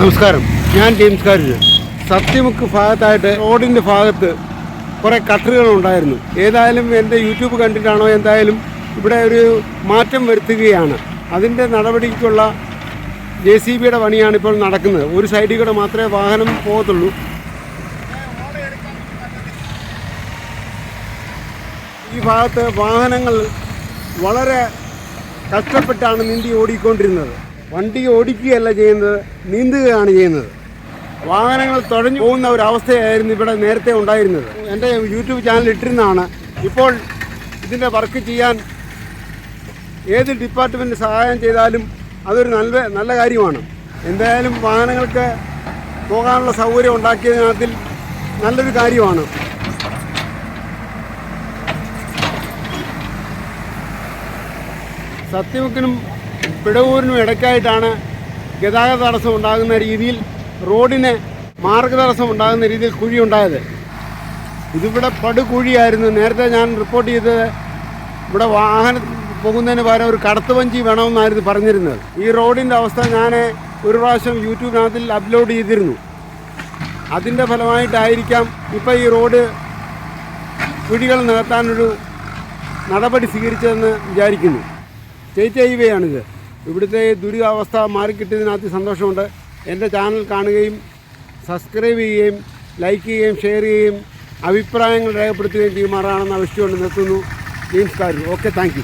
നമസ്കാരം. ഞാൻ ജെയിംസ് കാരിൽ സത്യമുക്ക് ഭാഗത്തായിട്ട് റോഡിന്റെ ഭാഗത്ത് കുറേ കട്ടറുകൾ ഉണ്ടായിരുന്നു. ഏതായാലും എന്റെ യൂട്യൂബ് കണ്ടിട്ടാണോ എന്തായാലും ഇവിടെ ഒരു മാറ്റം വരുത്തുകയാണ്. അതിന്റെ നടപടിക്കുള്ള ജെ സി ബിയുടെ പണിയാണ് ഇപ്പോൾ നടക്കുന്നത്. ഒരു സൈഡിൽ കൂടെ മാത്രമേ വാഹനം പോകത്തുള്ളൂ. ഈ ഭാഗത്ത് വാഹനങ്ങൾ വളരെ കഷ്ടപ്പെട്ടാണ് നീന്തി ഓടിക്കൊണ്ടിരുന്നത്. വണ്ടി ഓടിക്കുകയല്ല ചെയ്യുന്നത് നീന്തുകയാണ് ചെയ്യുന്നത്. വാഹനങ്ങൾ തുഴഞ്ഞു പോകുന്ന ഒരു അവസ്ഥയായിരുന്നു ഇവിടെ നേരത്തെ ഉണ്ടായിരുന്നത്. എന്റെ യൂട്യൂബ് ചാനൽ ഇട്ടിരുന്നതാണ്. ഇപ്പോൾ ഇതിന്റെ വർക്ക് ചെയ്യാൻ ഏത് ഡിപ്പാർട്ട്മെന്റ് സഹായം ചെയ്താലും അതൊരു നല്ല നല്ല കാര്യമാണ്. എന്തായാലും വാഹനങ്ങൾക്ക് പോകാനുള്ള സൗകര്യം ഉണ്ടാക്കിയതിനകത്തിൽ നല്ലൊരു കാര്യമാണ്. സത്യമുക്കിനും പിടവൂരിനും ഇടയ്ക്കായിട്ടാണ് ഗതാഗത തടസ്സം ഉണ്ടാകുന്ന രീതിയിൽ റോഡിന് മാർഗതടസ്സം ഉണ്ടാകുന്ന രീതിയിൽ കുഴി ഉണ്ടായത് ഇതിവിടെ പടുകുഴിയായിരുന്നു. നേരത്തെ ഞാൻ റിപ്പോർട്ട് ചെയ്തത് ഇവിടെ വാഹനം പോകുന്നതിന് പകരം ഒരു കടത്തുവഞ്ചി വേണമെന്നായിരുന്നു പറഞ്ഞിരുന്നത്. ഈ റോഡിന്റെ അവസ്ഥ ഞാൻ ഒരു പ്രാവശ്യം യൂട്യൂബിനകത്തിൽ അപ്ലോഡ് ചെയ്തിരുന്നു. അതിന്റെ ഫലമായിട്ടായിരിക്കാം ഇപ്പോൾ ഈ റോഡ് കുഴികൾ നികത്താനൊരു നടപടി സ്വീകരിച്ചതെന്ന് വിചാരിക്കുന്നു. സ്റ്റേറ്റ് ഹൈവേ ആണിത്. ഇവിടുത്തെ ദുരിതാവസ്ഥ മാറിക്കിട്ടിയതിനകത്ത് സന്തോഷമുണ്ട്. എന്റെ ചാനൽ കാണുകയും സബ്സ്ക്രൈബ് ചെയ്യുകയും ലൈക്ക് ചെയ്യുകയും ഷെയർ ചെയ്യുകയും അഭിപ്രായങ്ങൾ രേഖപ്പെടുത്തുകയും ചെയ്യുമാറാണെന്ന് ആവശ്യമുണ്ട്. നിർത്തുന്നു. ജെയിംസ് കാരു ഓക്കെ താങ്ക്